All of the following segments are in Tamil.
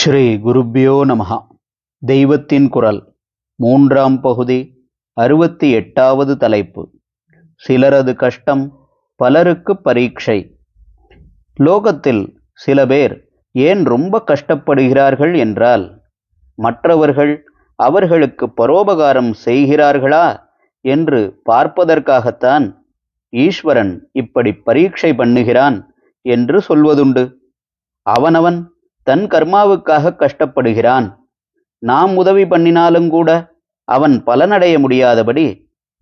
ஸ்ரீ குருப்பியோ நமஹா. தெய்வத்தின் குரல். மூன்றாம் பகுதி அறுபத்தி எட்டாவது தலைப்பு. சிலரது கஷ்டம் பலருக்கு பரீட்சை. லோகத்தில் சில பேர் ஏன் ரொம்ப கஷ்டப்படுகிறார்கள் என்றால் மற்றவர்கள் அவர்களுக்கு பரோபகாரம் செய்கிறார்களா என்று பார்ப்பதற்காகத்தான் ஈஸ்வரன் இப்படி பரீட்சை பண்ணுகிறான் என்று சொல்வதுண்டு. அவனவன் தன் கர்மாவுக்காக கஷ்டப்படுகிறான். நாம் உதவி பண்ணினாலும் கூட அவன் பலனடைய முடியாதபடி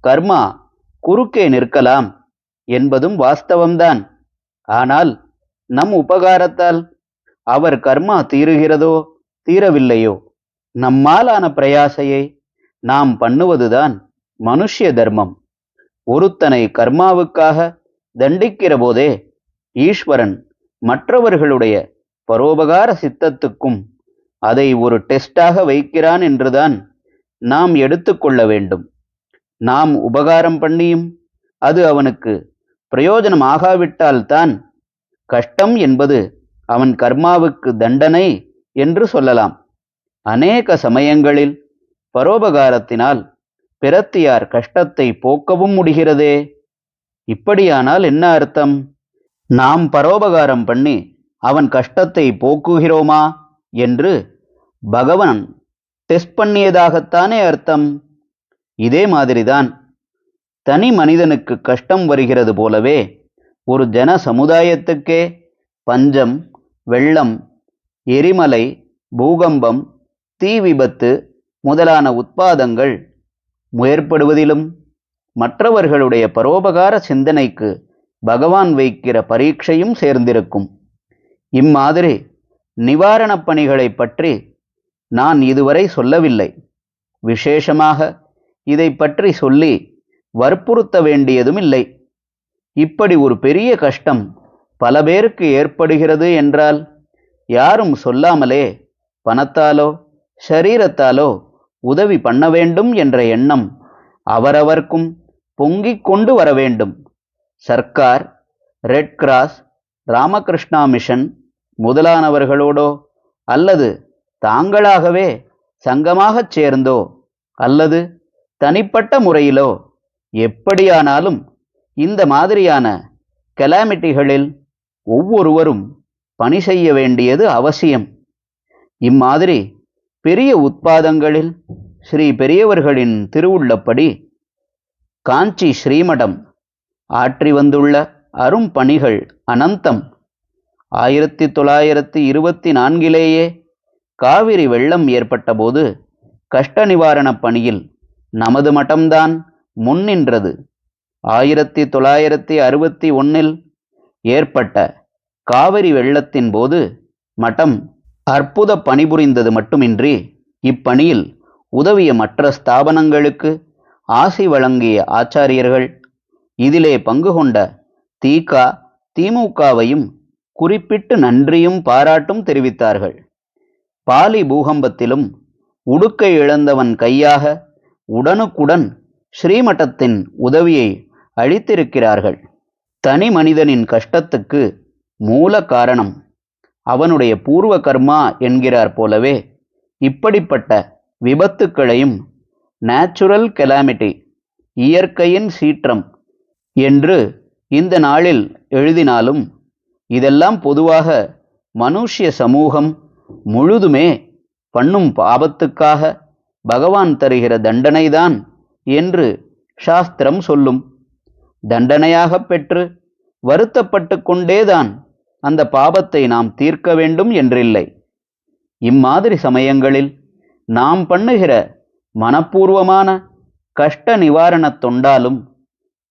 கர்மா குறுக்கே நிற்கலாம் என்பதும் வாஸ்தவம்தான். ஆனால் நம் உபகாரத்தால் அவர் கர்மா தீருகிறதோ தீரவில்லையோ நம்மாலான பிரயாசையை நாம் பண்ணுவதுதான் மனுஷ்ய தர்மம். ஒருத்தனை கர்மாவுக்காக தண்டிக்கிற போதே ஈஸ்வரன் மற்றவர்களுடைய பரோபகார சித்தத்துக்கும் அதை ஒரு டெஸ்டாக வைக்கிறான் என்றுதான் நாம் எடுத்துக்கொள்ள வேண்டும். நாம் உபகாரம் பண்ணியும் அது அவனுக்கு பிரயோஜனம் ஆகாவிட்டால்தான் கஷ்டம் என்பது அவன் கர்மாவுக்கு தண்டனை என்று சொல்லலாம். அநேக சமயங்களில் பரோபகாரத்தினால் பிரத்தியார் கஷ்டத்தை போக்கவும் முடிகிறதே. இப்படியானால் என்ன அர்த்தம்? நாம் பரோபகாரம் பண்ணி அவன் கஷ்டத்தை போக்குகிறோமா? என்று பகவான் டெஸ்ட் பண்ணியதாகத்தானே அர்த்தம்? இதே மாதிரிதான் தனி மனிதனுக்கு கஷ்டம் வருகிறது போலவே ஒரு ஜன சமுதாயத்துக்கே பஞ்சம் வெள்ளம் எரிமலை பூகம்பம் தீ விபத்து முதலான உட்பாதங்கள் முயற்படுவதிலும் மற்றவர்களுடைய பரோபகார சிந்தனைக்கு பகவான் வைக்கிற பரீட்சையும் சேர்ந்திருக்கும். இம்மாதிரி நிவாரணப் பணிகளை பற்றி நான் இதுவரை சொல்லவில்லை. விசேஷமாக இதை பற்றி சொல்லி வற்புறுத்த வேண்டியதும் இல்லை இப்படி ஒரு பெரிய கஷ்டம் பல பேருக்கு ஏற்படுகிறது என்றால் யாரும் சொல்லாமலே பணத்தாலோ ஷரீரத்தாலோ உதவி பண்ண வேண்டும் என்ற எண்ணம் அவரவர்க்கும் பொங்கிக் கொண்டு வர வேண்டும். சர்க்கார் ரெட் கிராஸ் ராமகிருஷ்ணா மிஷன் முதலானவர்களோடோ அல்லது தாங்களாகவே சங்கமாகச் சேர்ந்தோ அல்லது தனிப்பட்ட முறையிலோ எப்படியானாலும் இந்த மாதிரியான கெலாமிட்டிகளில் ஒவ்வொருவரும் பணி செய்ய வேண்டியது அவசியம். இம்மாதிரி பெரிய உத்பாதங்களில் ஸ்ரீ பெரியவர்களின் திருவுள்ளப்படி காஞ்சி ஸ்ரீமடம் ஆற்றி வந்துள்ள அரும்பணிகள் அனந்தம். ஆயிரத்தி தொள்ளாயிரத்தி இருபத்தி நான்கிலேயே காவிரி வெள்ளம் ஏற்பட்டபோது கஷ்ட நிவாரணப் பணியில் நமது மட்டம்தான் முன்னின்றது ஆயிரத்தி தொள்ளாயிரத்தி அறுபத்தி ஒன்னில் ஏற்பட்ட காவிரி வெள்ளத்தின் போது மட்டம் அற்புத பணிபுரிந்தது மட்டுமின்றி இப்பணியில் உதவிய மற்ற ஸ்தாபனங்களுக்கு ஆசி வழங்கிய ஆச்சாரியர்கள் இதிலே பங்கு கொண்ட தீகா திமுகவையும் குறிப்பிட்டு நன்றியும் பாராட்டும் தெரிவித்தார்கள். பாலி பூகம்பத்திலும் உடுக்கை இழந்தவன் கையாக உடனுக்குடன் ஸ்ரீமட்டத்தின் உதவியை அளித்திருக்கிறார்கள். தனி மனிதனின் கஷ்டத்துக்கு மூல காரணம் அவனுடைய பூர்வ கர்மா என்கிறார் போலவே இப்படிப்பட்ட விபத்துக்களையும் நேச்சுரல் கெலாமிட்டி இயற்கையின் சீற்றம் என்று இந்த நாளில் எழுதினாலும் இதெல்லாம் பொதுவாக மனுஷ்ய சமூகம் முழுதுமே பண்ணும் பாபத்துக்காக பகவான் தருகிற தண்டனைதான் என்று சாஸ்திரம் சொல்லும். தண்டனையாகப் பெற்று வருத்தப்பட்டு கொண்டேதான் அந்த பாபத்தை நாம் தீர்க்க வேண்டும் என்றில்லை. இம்மாதிரி சமயங்களில் நாம் பண்ணுகிற மனப்பூர்வமான கஷ்ட நிவாரணத் தொண்டாலும்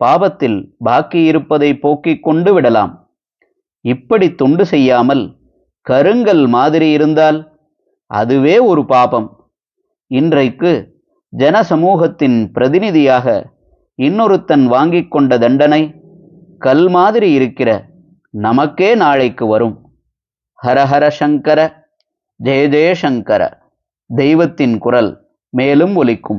பாபத்தில் பாக்கி இருப்பதை போக்கிக் கொண்டு விடலாம். இப்படி தொண்டு செய்யாமல் கருங்கல் மாதிரி இருந்தால் அதுவே ஒரு பாபம். இன்றைக்கு ஜனசமூகத்தின் பிரதிநிதியாக இன்னொருத்தன் வாங்கிக் கொண்ட தண்டனை கல் மாதிரி இருக்கிற நமக்கே நாளைக்கு வரும். ஹரஹர சங்கர ஜெய ஜெயசங்கர தெய்வத்தின் குரல் மேலும் ஒலிக்கும்.